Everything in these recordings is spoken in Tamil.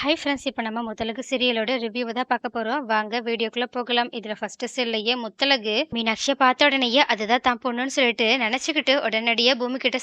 ஹை ஃப்ரெண்ட்ஸ் இப்போ நம்ம முத்தலகு சீரியலோட ரிவ்யூவை தான் பார்க்க போகிறோம் வாங்க வீடியோக்குள்ளே போகலாம். இதில் ஃபர்ஸ்ட் சீரியல்லையே முத்தலகு மீனாட்சியை பார்த்த உடனேயே அதுதான் தான் பொண்ணுன்னு சொல்லிட்டு நினச்சிக்கிட்டு உடனடியே பூமி கிட்ட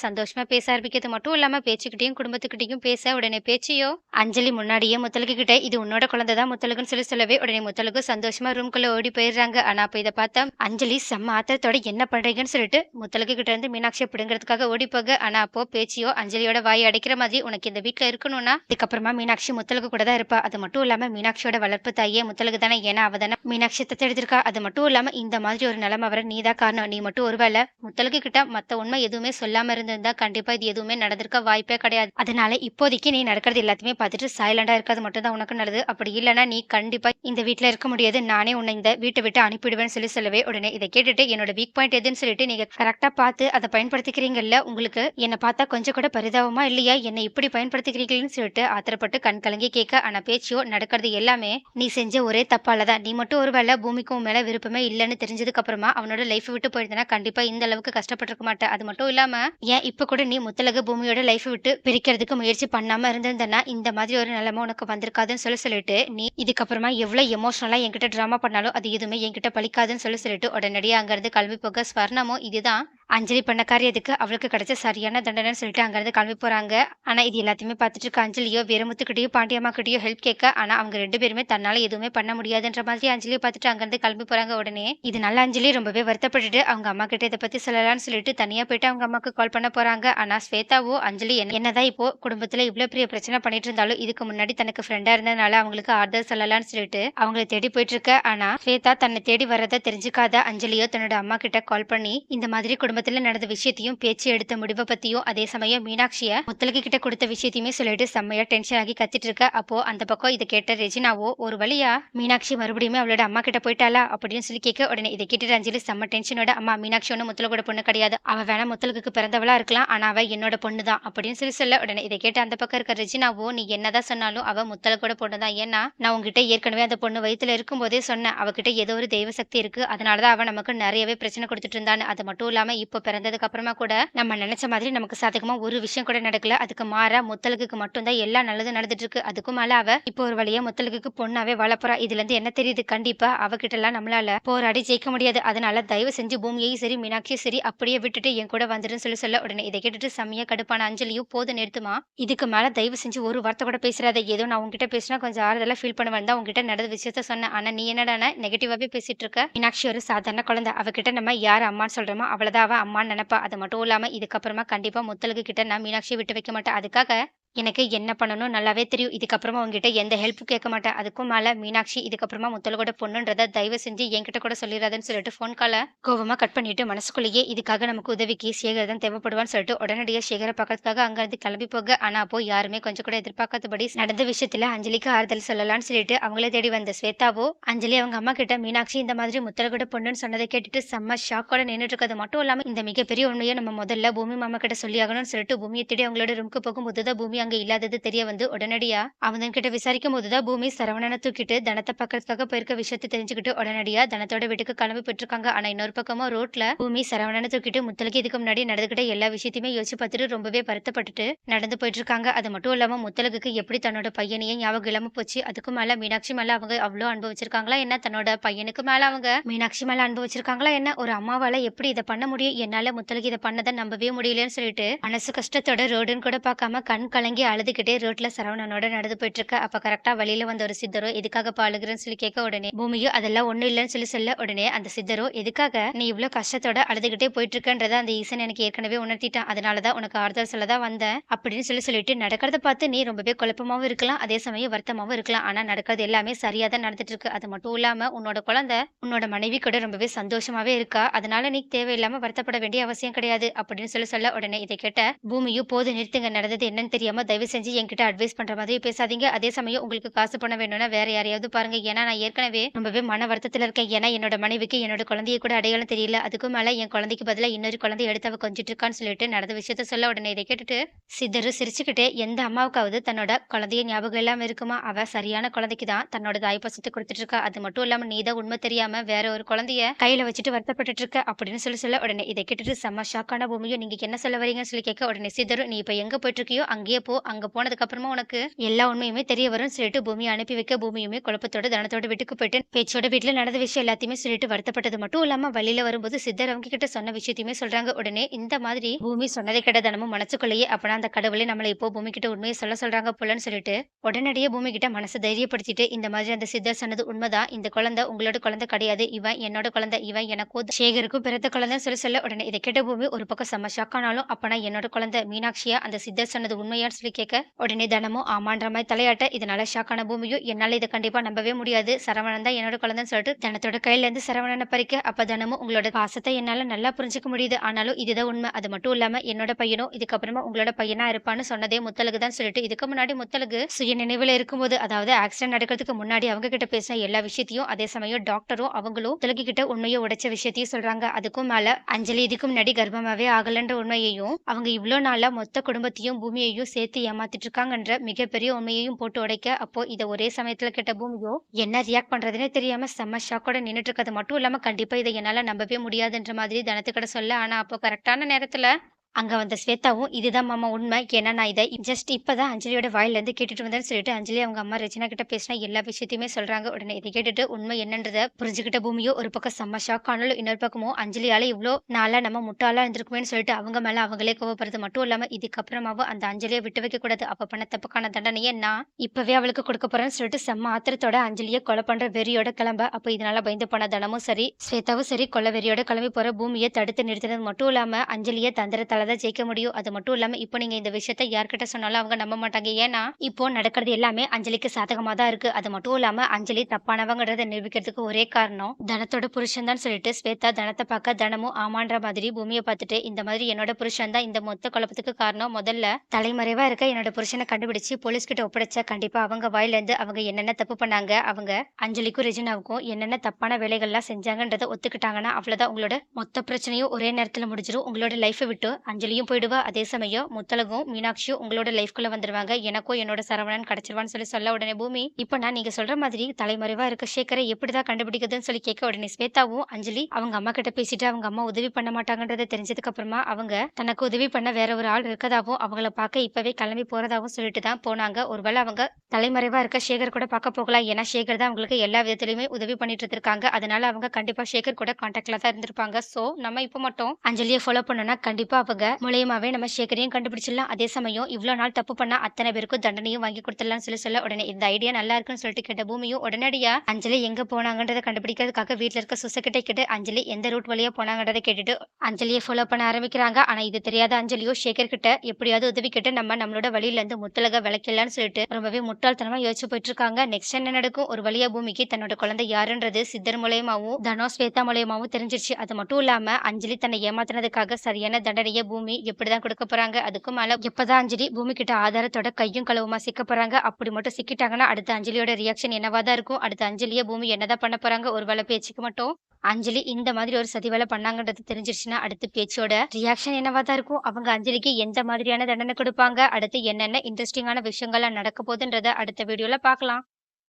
பேச ஆரம்பிக்கிறது மட்டும் இல்லாமல் பேச்சுக்கிட்டையும் குடும்பத்துக்கிட்டையும் பேச உடனே பேச்சியோ அஞ்சலி முன்னாடியே முத்தலகு கிட்ட இது உன்னோட குழந்தை தான் முத்தலகுன்னு சொல்லி சொல்லவே உடனே முத்தலகு சந்தோஷமா ரூம்குள்ளே ஓடி போயிடுறாங்க. ஆனால் அப்போ இதை பார்த்தா அஞ்சலி செம்ம ஆத்திரத்தோட என்ன பண்ணுறீங்கன்னு சொல்லிட்டு முத்தலகு கிட்ட இருந்து மீனாட்சியை பிடுங்கிறதுக்காக ஓடி போக. ஆனால் அப்போ பேச்சியோ அஞ்சலியோட வாய் அடைக்கிற மாதிரி உனக்கு இந்த வீட்டில் இருக்கணும்னா இதுக்கப்புறமா மீனாட்சி முத்தலகு கூட தான் இருப்பா. அது மட்டும் இல்லாம மீனாட்சியோட வளர்ப்பு தாயே முத்தலகு தானே. ஏன்னா அவ தானே மீனாட்சி தத்தெடுத்திருக்கா அது மட்டும் இல்லாம இந்த மாதிரி ஒரு நிலைமை வர நீதான் காரணம். நீ மட்டும் ஒருவேளை முத்தலகு கிட்ட மத்த உண்மை எதுவுமே சொல்லாம இருந்திருந்தா கண்டிப்பா இது எதுவுமே நடந்திருக்க வாய்ப்பே கிடையாது. அதனால இப்போதைக்கு நீ நடக்கிறது எல்லாத்தையுமே பார்த்துட்டு சைலண்டா இருக்கிறது மட்டும் தான் உனக்கு நல்லது. அப்படி இல்லைன்னா நீ கண்டிப்பா இந்த வீட்டில் இருக்க முடியாது. நானே உன்னை இந்த வீட்டை விட்டு அனுப்பிடுவேன்னு சொல்லி சொல்லவே உடனே இதை கேட்டுட்டு என்னோட வீக் பாயிண்ட் எதுன்னு சொல்லிட்டு நீங்க கரெக்டா பார்த்து அதை பயன்படுத்திக்கிறீங்கல்ல உங்களுக்கு என்னை பார்த்தா கொஞ்சம் கூட பரிதாபமா இல்லையா? என்னை இப்படி பயன்படுத்திக்கிறீங்கன்னு சொல்லிட்டு ஆத்திரப்பட்டு கண் கலங்கி கேட்க ஆனா பேச்சியோ நடக்கிறது எல்லாமே நீ செஞ்ச ஒரே தப்பால தான் நீ மட்டும் ஒரு வேளை பூமிக்கும் மேலே மேல விருப்பமே இல்லைன்னு தெரிஞ்சதுக்கு அப்புறமா அவனோட லைஃப் விட்டு போயிருந்தனா கண்டிப்பா இந்த அளவுக்கு கஷ்டப்பட்டிருக்க மாட்டேன். அது மட்டும் இல்லாம ஏன் இப்ப கூட நீ முத்தலகு பூமியோட லைஃப் விட்டு பிரிக்கிறதுக்கு முயற்சி பண்ணாம இருந்திருந்தனா இந்த மாதிரி ஒரு நிலைமை உனக்கு வந்திருக்காதுன்னு சொல்லி சொல்லிட்டு நீ இதுக்கப்புறமா எவ்வளவு எமோஷனலா என்கிட்ட டிராமா பண்ணாலும் அது எதுவுமே என்கிட்ட பலிக்காதுன்னு சொல்லி சொல்லிட்டு உடனடியாக அங்கேருந்து கிளம்பி போக ஸ்வர்ணமும் இதுதான் அஞ்சலி பண்ண காரியத்துக்கு அவளுக்கு கிடைச்ச சரியான தண்டனைன்னு சொல்லிட்டு அங்கேருந்து கிளம்பி போகிறாங்க ஆனால் இது எல்லாத்தையுமே பார்த்துட்டு இருக்க அஞ்சலியோ வீரமுத்துக்கிட்டேயோ பாண்டியம்மாக்கிட்டேயோ ஹெல்ப் கேட்க ஆனால் அவங்க ரெண்டு பேருமே தன்னால் எதுவுமே பண்ண முடியாதுன்ற மாதிரி அஞ்சலியை பார்த்துட்டு அங்கேருந்து கிளம்பி போகிறாங்க உடனே. இது நல்ல அஞ்சலி ரொம்பவே வருத்தப்பட்டுட்டு அவங்க அம்மா கிட்ட இதை பற்றி சொல்லலாம்னு சொல்லிட்டு தனியாக போயிட்டு அவங்க அம்மாக்கு கால் பண்ண போகிறாங்க ஆனால் ஸ்வேதாவோ அஞ்சலி என்ன- என்னதான் இப்போ குடும்பத்தில் இவ்வளோ பெரிய பிரச்சனை பண்ணிட்டு இருந்தாலும் இதுக்கு முன்னாடி தனக்கு ஃப்ரெண்டாக இருந்ததுனால அவங்களுக்கு ஆறுதல் சொல்லலாம்னு சொல்லிட்டு அவங்கள தேடி போயிட்டு இருக்க. ஆனால் ஸ்வேதா தன்னை தேடி வரதை தெரிஞ்சுக்காத அஞ்சலியோ தன்னோட அம்மா கிட்ட கால் பண்ணி இந்த மாதிரி குடும்பத்துல நடந்த விஷயத்தையும் பேச்சு எடுத்த முடிவை பத்தியும் அதே சமயம் மீனாட்சிய முத்தலகி கிட்ட கொடுத்த விஷயத்தையுமே சொல்லிட்டு செம்மையா டென்ஷன் ஆகி கத்திட்டு இருக்க அப்போ அந்த பக்கம் இதை கேட்ட ரெஜினாவோ ஒரு வழியா மீனாட்சி மறுபடியும் அவளோட அம்மா கிட்ட போயிட்டாளா? அப்படின்னு சொல்லி கேட்க உடனே இதை கேட்டுட்டு அஞ்சலி செம்ம டென்ஷனோட அம்மா மீனாட்சி ஒண்ணு முத்தலகோட பொண்ணு கிடையாது. அவ வேணா முத்தலகுக்கு பிறந்தவளா இருக்கலாம். ஆனா அவ என்னோட பொண்ணு தான். அப்படின்னு சொல்லி சொல்ல உடனே இதை கேட்டு அந்த பக்கம் இருக்க ரெஜினாவோ நீ என்னதான் சொன்னாலும் அவ முத்தலகோட பொண்ணு தான். ஏன்னா நான் உங்ககிட்ட ஏற்கனவே அந்த பொண்ணு வயித்துல இருக்கும்போதே சொன்னேன். அவகிட்ட ஏதோ ஒரு தெய்வ சக்தி இருக்கு. அதனாலதான் அவன் நமக்கு நிறையவே பிரச்சனை கொடுத்துட்டு இருந்தான்னு. அது மட்டும் இல்லாம இப்போ பிறந்ததுக்கு அப்புறமா கூட நம்ம நினைச்ச மாதிரி நமக்கு சாதகமா ஒரு விஷயம் கூட நடக்கல. அதுக்கு மாறா முத்தலகுக்கு மட்டும்தான் எல்லா நல்லது நடந்துட்டு இருக்கு அதுக்கும் மேல அவ இப்போ ஒரு வழியா முத்தலகுக்கு பொண்ணாவே வளர்ப்புறா இதுல இருந்து என்ன தெரியுது? கண்டிப்பா அவகிட்ட எல்லாம் நம்மளால போராடி ஜெயிக்க முடியாது. அதனால தயவு செஞ்சு பூமியையும் சரி மீனாட்சியும் சரி அப்படியே விட்டுட்டு என் கூட வந்துருன்னு சொல்லி சொல்ல உடனே இதை கேட்டுட்டு செம்மையா கடுப்பான அஞ்சலியும் போது நிறுத்துமா? இதுக்கு மேல தயவு செஞ்சு ஒரு வார்த்தை கூட பேசுறாத ஏதோ நான் உங்ககிட்ட பேசினா கொஞ்சம் ஆறுதலா ஃபீல் பண்ணுவேன் தான் உங்ககிட்ட நடந்த விஷயத்த சொன்னேன். ஆனா நீ என்னடான நெகட்டிவாவே பேசிட்டு இருக்க? மீனாட்சி ஒரு சாதாரண குழந்தை. அவகிட்ட நம்ம யார் அம்மான்னு சொல்றோமோ அவ்வளவுதான். அவ அம்மான்னு நினைப்பா. அது மட்டும் இல்லாமல் இதுக்கப்புறமா கண்டிப்பா முத்தலுக்கு கிட்ட நான் மீனாட்சியை விட்டு வைக்க மாட்டேன். அதுக்காக எனக்கு என்ன பண்ணணும்? நல்லாவே தெரியும். இதுக்கப்புறமா உங்ககிட்ட எந்த ஹெல்ப்பும் கேட்க மாட்டேன். அதுக்கும் மேலே மீனாட்சி இதுக்கப்புறமா முத்தலகோட பொண்ணுன்றத தயவு செஞ்சு என்கிட்ட கூட சொல்லிடாதுன்னு சொல்லிட்டு ஃபோன் காலை கோபமாக கட் பண்ணிட்டு மனசுக்குள்ளேயே இதுக்காக நமக்கு உதவிக்கு சேகர் தான் தேவைப்படுவான்னு சொல்லிட்டு உடனடியாக சேகரை பார்க்கறதுக்காக அங்கேருந்து கிளம்பி போக. ஆனால் அப்போ யாருமே கொஞ்சம் கூட எதிர்பார்க்காதபடி நடந்த விஷயத்தில் அஞ்சலிக்கு ஆறுதல் சொல்லலாம்னு சொல்லிட்டு அவங்களே தேடி வந்த ஸ்வேதாவோ அஞ்சலி அவங்க அம்மா கிட்ட மீனாட்சி இந்த மாதிரி முத்தலகோட பொண்ணுன்னு சொன்னதை கேட்டுட்டு செம்ம ஷாக்கோட நின்றுட்டு இருக்கிறது மட்டும் இல்லாமல் இந்த மிகப்பெரிய உண்மையை நம்ம முதல்ல பூமி மாமா கிட்ட சொல்லி ஆகணும்னு சொல்லிட்டு பூமியை தேடி அவங்களோட ரூமுக்கு போகும்போது தான் பூமி அங்க இல்லாதது தெரிய வந்து உடனடியா அவங்க கிட்ட விசாரிக்கும் போதுதான் பூமி சரவணனை தூக்கிட்டு தனத்தை பக்கத்துக்காக போயிருக்க விஷயத்தை தெரிஞ்சுக்கிட்டு உடனடியா தனத்தோட வீட்டுக்கு கிளம்பி போயிட்டு ஆனா இன்னொரு பக்கமா ரோட்ல பூமி சரவணனை தூக்கிட்டு முத்தலுக்கு இதுக்கு முன்னாடி நடந்துகிட்ட எல்லா விஷயத்தையுமே யோசிச்சு பார்த்துட்டு ரொம்பவே வருத்தப்பட்டுட்டு நடந்து போயிட்டு இருக்காங்க அது மட்டும் இல்லாம முத்தலகுக்கு எப்படி தன்னோட பையனையே ஞாபகம் இல்லாம போச்சு. அதுக்கு மேல மீனாட்சி மேல அவங்க அவ்வளோ அனுபவிச்சிருக்காங்களா? என்ன தன்னோட பையனுக்கு மேல அவங்க மீனாட்சி மேல அனுபவிச்சிருக்காங்களா? என்ன? ஒரு அம்மாவால எப்படி இதை பண்ண முடியும்? என்னால முத்தலுக்கு இதை பண்ணதை நம்பவே முடியலன்னு சொல்லிட்டு மனசு கஷ்டத்தோட ரோடுன்னு கூட பார்க்காம கண் கலங்கி அழுதுகிட்டே ரோட்ல சரவணனோட நடந்து போயிட்டு இருக்க அப்ப கரெக்டா வழியில வந்த ஒரு சித்தரோ எதுக்காக அழுகுறேன்னு சொல்லி கேட்க உடனே பூமியோ அதெல்லாம் ஒண்ணு இல்லைன்னு சொல்லி சொல்ல உடனே அந்த சித்தரோ எதுக்காக நீ இவ்வளவு கஷ்டத்தோட அழுதுகிட்டே போயிட்டு இருக்கன்றத அந்த ஈசன் எனக்கு ஏற்கனவே உணர்த்திட்டான். அதனாலதான் உனக்கு ஆறுதல் சொல்லதான் வந்தேன் அப்படின்னு சொல்லி சொல்லிட்டு நடக்கிறத பார்த்து நீ ரொம்பவே குழப்பமாவும் இருக்கலாம் அதே சமயம் வருத்தமாவும் இருக்கலாம். ஆனா நடக்கிறது எல்லாமே சரியா தான் நடந்துட்டு இருக்கு. அது மட்டும் இல்லாம உன்னோட குழந்தை உன்னோட மனைவி கூட ரொம்பவே சந்தோஷமாவே இருக்கா? அதனால நீ தேவையில்லாம வருத்தப்பட வேண்டிய அவசியம் கிடையாது அப்படின்னு சொல்லி சொல்ல உடனே இதை கேட்ட பூமியும் போது நிறுத்துங்க நடந்தது என்னன்னு தெரியாம தயவு செஞ்சு என்கிட்ட அட்வைஸ் பண்ற மாதிரி பேசாதீங்க. அதே சமயம் உங்களுக்கு காசு பண்ண வேணும்னா வேற யாரையாவது பாருங்க. ஏன்னா நான் ஏற்கனவே ரொம்பவே மன வருத்தத்துல இருக்கேன். ஏன்னா என்னோட மனைவிக்கு என்னோட குழந்தைய கூட அடையாளம் தெரியல. அதுக்கும் மேல என் குழந்தைக்கு பதிலா இன்னொரு குழந்தை எடுத்து அவ கொஞ்சிட்டு இருக்கான்னு சொல்லிட்டு நடந்த விஷயத்த சொல்ல உடனே இதை கேட்டுட்டு சித்தரு சிரிச்சுக்கிட்டு எந்த அம்மாவுக்காவது தன்னோட குழந்தைய ஞாபகம் இல்லாமல் இருக்குமா? அவ சரியான குழந்தைக்கு தான் தன்னோட தாய்ப்பாசத்தை கொடுத்துட்டு இருக்கா. அது மட்டும் இல்லாம நீ தான் உண்மை தெரியாம வேற ஒரு குழந்தைய கையில வச்சுட்டு வருத்தப்பட்டுட்டு இருக்க அப்படின்னு சொல்லி சொல்ல உடனே இதை கேட்டுட்டு செம்ம ஷாக்கான பூமியும். நீங்க என்ன சொல்ல வரீங்கன்னு சொல்லி கேட்க உடனே சித்தரு நீ இப்ப எங்க போயிட்டு இருக்கியோ? அங்கேயே போ அங்க போனதுக்கு அப்புறமா உனக்கு எல்லா உண்மையுமே தெரிய வரும்னு சொல்லிட்டு பூமியை அனுப்பி வைக்க பூமியுமே குழப்பத்தோட தனத்தோட வீட்டுக்கு போயிட்டு பேச்சோட வீட்டுல நடந்த விஷயம் எல்லாத்தையுமே சொல்லிட்டு வருத்தப்பட்டது மட்டும் இல்லாம வழியில வரும்போது சித்தர் அவங்க கிட்ட சொன்ன விஷயத்தையுமே சொல்றாங்க. உடனே இந்த மாதிரி பூமி சொன்னதை கிட்ட தினமும் மனசுக்குள்ளேயே அப்பனா அந்த கடவுளே நம்மளை இப்போ பூமி கிட்ட உண்மையை சொல்ல சொல்றாங்க போலன்னு சொல்லிட்டு உடனடியே பூமி கிட்ட மனசை தைரியப்படுத்திட்டு இந்த மாதிரி அந்த சித்தர் சொன்னது உண்மைதான் இந்த குழந்தை உங்களோட குழந்தை கிடையாது. இவன் என்னோட குழந்தை. இவன் எனக்கும் சேகருக்கும் பிறந்த குழந்தை சொல்லி சொல்ல உடனே இதை கேட்ட பூமி ஒரு பக்கம் செம்ம ஷாக்கானாலும் அப்பனா என்னோட குழந்தை மீனாட்சியா அந்த சித்தர் சொன்னது உண்மையான்னு சொல்லி கேட்க உடனே தினமும் ஆமான்ற மாதிரி தலையாட்ட இதனால ஷாக்கான பூமியும் என்னால இதை கண்டிப்பா நம்பவே முடியாது. சரவணன் தான் என்னோட குழந்தைன்னு சொல்லிட்டு தனத்தோட கையில இருந்து சரவணனை பறிக்க அப்ப தனமும் உங்களோட பாசத்தை என்னால நல்லா புரிஞ்சுக்க முடியுது. ஆனாலும் இதுதான் உண்மை. அது மட்டும் இல்லாம என்னோட பையனும் இதுக்கப்புறமா உங்களோட பையனா இருப்பான்னு சொன்னதே முத்தலுக்கு தான் சொல்லிட்டு இதுக்கு முன்னாடி முத்தலுக்கு சுய நினைவுல இருக்கும்போது அதாவது ஆக்சிடென்ட் நடக்கிறதுக்கு முன்னாடி அவங்க கிட்ட பேசின எல்லா விஷயத்தையும் அதே சமயம் டாக்டரும் அவங்களும் முத்தலுக்கு கிட்ட உண்மையை உடைச்ச விஷயத்தையும் சொல்றாங்க. அதுக்கும் மேல அஞ்சலி இதுக்கும் முன்னாடி கர்ப்பமாவே ஆகலன்ற உண்மையையும் அவங்க இவ்வளோ நாளா மொத்த குடும்பத்தையும் பூமியையும் சேர்த்து ஏமாத்திட்டு இருக்காங்கன்ற மிகப்பெரிய உண்மையையும் போட்டு உடைக்க அப்போ இதை ஒரே சமயத்துல கேட்ட பூமியோ என்ன ரியாக்ட் பண்றதுன்னே தெரியாம செம்ம ஷாக்கோட நின்றுட்டு இருக்கிறது மட்டும் இல்லாம கண்டிப்பா இதை என்னால நம்பவே முடியாதுன்ற மாதிரி தனத்துக்கிட்ட சொல்ல. ஆனா அப்போ கரெக்டான நேரத்துல அங்கே வந்த ஸ்வேதாவும் இதுதான் மாமா உண்மை. ஏன்னா நான் இதை ஜஸ்ட் இப்போ தான் அஞ்சலியோட வாயிலேருந்து கேட்டுட்டு வந்தேன்னு சொல்லிட்டு அஞ்சலி அவங்க அம்மா ரச்சனா கிட்ட பேசினா எல்லா விஷயத்தையுமே சொல்கிறாங்க உடனே இதை கேட்டுட்டு உண்மை என்னன்றதை புரிஞ்சுக்கிட்ட பூமியோ ஒரு பக்கம் செம்ம ஷாக் ஆனாலும் இன்னொரு பக்கமும் அஞ்சலியால் இவ்வளோ நாளாக நம்ம முட்டாளாக இருந்திருக்குமேன்னு சொல்லிட்டு அவங்க மேலே அவங்களே கோவப்படுறது மட்டும் இல்லாமல் இதுக்கப்புறமாவும் அந்த அஞ்சலியை விட்டு வைக்கக்கூடாது அப்போ பண்ண தப்புக்கான தண்டனையை நான் இப்போவே அவளுக்கு கொடுக்க போகிறேன்னு சொல்லிட்டு செம்ம ஆத்திரத்தோட அஞ்சலியை கொலை பண்ணுற வெறியோட கிளம்ப. அப்போ இதனால் பயந்து போன தனமும் சரி ஸ்வேதாவும் சரி கொலை வெறியோட கிளம்பி போகிற பூமியை தடுத்து நிறுத்தினது மட்டும் இல்லாமல் அஞ்சலியை தந்திரத்தால தான் ஜெயிக்க முடியும்? அது மட்டும் இல்லாம இப்போ நீங்க இந்த விஷயத்த யார்கிட்ட சொன்னாலும் அவங்க நம்ப மாட்டாங்க. ஏன்னா இப்போ நடக்கிறது எல்லாமே அஞ்சலிக்கு சாதகமா தான் இருக்கு. அது மட்டும் இல்லாம அஞ்சலி தப்பானவங்கிறத நிரூபிக்கிறதுக்கு ஒரே காரணம் தனத்தோட புருஷன் தான் சொல்லிட்டு ஸ்வேதா தனத்தை பார்க்க தனமும் ஆமான்ற மாதிரி பூமியை பார்த்துட்டு இந்த மாதிரி என்னோட புருஷன் தான் இந்த மொத்த குழப்பத்துக்கு காரணம். முதல்ல தலைமறைவா இருக்க என்னோட புருஷனை கண்டுபிடிச்சு போலீஸ் கிட்ட ஒப்படைச்சா கண்டிப்பா அவங்க வாயிலிருந்து அவங்க என்னென்ன தப்பு பண்ணாங்க அவங்க அஞ்சலிக்கும் ரெஜினாவுக்கும் என்னென்ன தப்பான வேலைகள்லாம் செஞ்சாங்கன்றத ஒத்துக்கிட்டாங்கன்னா அவ்வளவுதான். உங்களோட மொத்த பிரச்சனையும் ஒரே நேரத்துல முடிஞ்சிடும் உங்களோட லைஃபை விட்டு அஞ்சலியும் போயிடுவா. அதே சமயம் முத்தலகும் மீனாட்சியும் உங்களோட லைஃப்குள்ள வந்துருவாங்க. எனக்கும் என்னோட சரவணன் கிடைச்சிருவான்னு சொல்லி சொல்ல உடனே பூமி இப்போ நான் நீங்க சொல்ற மாதிரி தலைமறைவா இருக்க சேகரை எப்படிதான் கண்டுபிடிக்கிறதுன்னு சொல்லி கேட்க உடனே ஸ்வேதாவும் அஞ்சலி அவங்க அம்மா கிட்ட பேசிட்டு அவங்க அம்மா உதவி பண்ண மாட்டாங்கன்றதை தெரிஞ்சதுக்கு அப்புறமா அவங்க தனக்கு உதவி பண்ண வேற ஒரு ஆள் இருக்கதாவும் அவங்கள பார்க்க இப்பவே கிளம்பி போறதாவும் சொல்லிட்டு தான் போனாங்க. ஒருவேளை அவங்க தலைமறைவா இருக்க சேகர் கூட பார்க்க போகலாம். ஏன்னா சேகர் தான் அவங்களுக்கு எல்லா விதத்திலுமே உதவி பண்ணிட்டு இருக்காங்க. அதனால அவங்க கண்டிப்பா சேகர் கூட கான்டாக்ட்ல தான் இருந்திருப்பாங்க. சோ நம்ம இப்போ மட்டும் அஞ்சலியை ஃபாலோ பண்ணோம்னா கண்டிப்பா அவங்க மூலியமாவே நம்ம சேகரையும் கண்டுபிடிச்சிடலாம். அதே சமயம் இவ்வளவு நாள் தப்பு பண்ணா அத்தனை பேருக்கும் தண்டனையும் வாங்கி கொடுத்துடலாம்னு சொல்லி சொல்ல உடனே இந்த ஐடியா நல்லா இருக்குன்னு சொல்லிட்டு கேட்ட பூமியும் உடனடியா அஞ்சலி எங்க போனாங்கன்றதை கண்டுபிடிக்கிறதுக்காக வீட்ல இருக்க சுசக்கிட்ட கேட்டு அஞ்சலி எந்த ரூட் வழியா போனாங்கன்றதை கேட்டுட்டு அஞ்சலியை ஃபாலோ பண்ண ஆரம்பிக்கிறாங்க. ஆனா இது தெரியாத அஞ்சலியோ சேகர் கிட்ட எப்படியாவது உதவி கேட்டு நம்ம நம்மளோட வழியில இருந்து முத்தலக விளக்கலாம்னு சொல்லிட்டு ரொம்பவே முட்டாள்தனமா யோசிச்சு போயிட்டு இருக்காங்க. நெக்ஸ்ட் என்ன நடக்கும்? ஒரு வழியா பூமிக்கு தன்னோட குழந்தை யாருன்றது சித்தர் மூலயமாவும் தனோ ஸ்வேதா மூலயமாவும் தெரிஞ்சிருச்சு. அது மட்டும் இல்லாம அஞ்சலி தன்னை ஏமாத்தினதுக்காக சரியான தண்டனையை பூமி எப்படிதான் கொடுக்க போறாங்க? அதுக்கும் மேல எப்பதான் அஞ்சலி பூமி கிட்ட ஆதாரத்தோட கையும் களவுமா சிக்க போறாங்க? அப்படி மட்டும் சிக்கிட்டாங்கன்னா அடுத்த அஞ்சலியோட ரியாக்ஷன் என்னவா தான் இருக்கும்? அடுத்த அஞ்சலிய பூமி என்னதான் பண்ண போறாங்க? ஒரு வேலை பேச்சுக்கு மட்டும் அஞ்சலி இந்த மாதிரி ஒரு சதி வேலை பண்ணாங்கன்றது தெரிஞ்சிருச்சுன்னா அடுத்து பேச்சோட ரியாக்ஷன் என்னவாதான் இருக்கும்? அவங்க அஞ்சலிக்கு எந்த மாதிரியான தண்டனை கொடுப்பாங்க? அடுத்து என்னென்ன இன்ட்ரெஸ்டிங்கான விஷயங்கள்லாம் நடக்க போகுதுன்றத அடுத்த வீடியோல பார்க்கலாம்.